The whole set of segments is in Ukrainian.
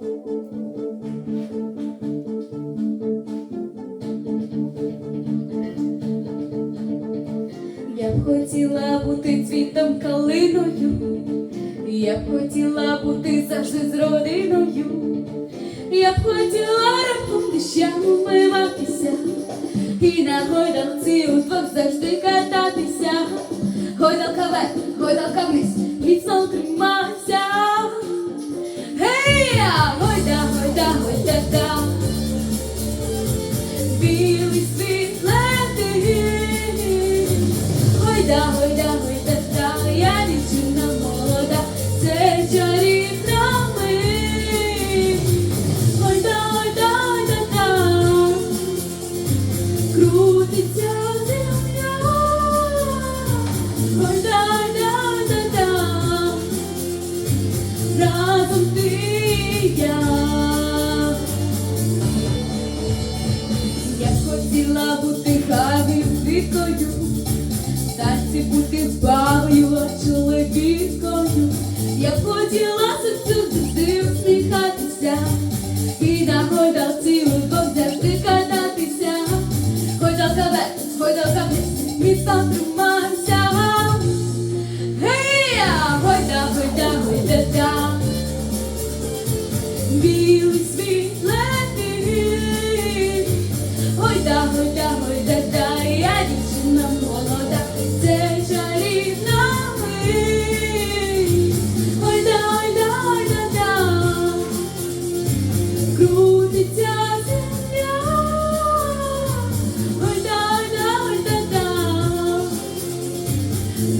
Я б хотіла бути цвітом калиною, я б хотіла бути завжди з родиною, я б хотіла раптом дощами вмиватися, і на гойдалці удвох завжди хотіла бути в танці бути бабою, а чоловікою. Я б хотіла завжди усміхатися, і на гойдалці удвох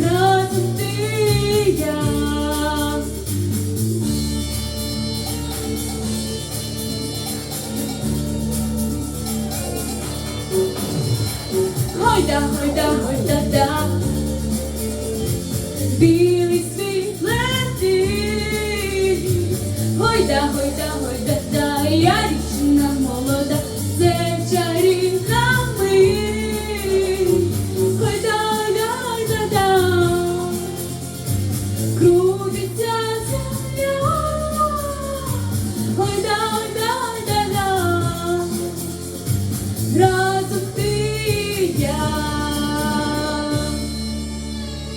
разом ти і я. Гойда, гойда, гойда, да, білий світ летить, гойда, гойда.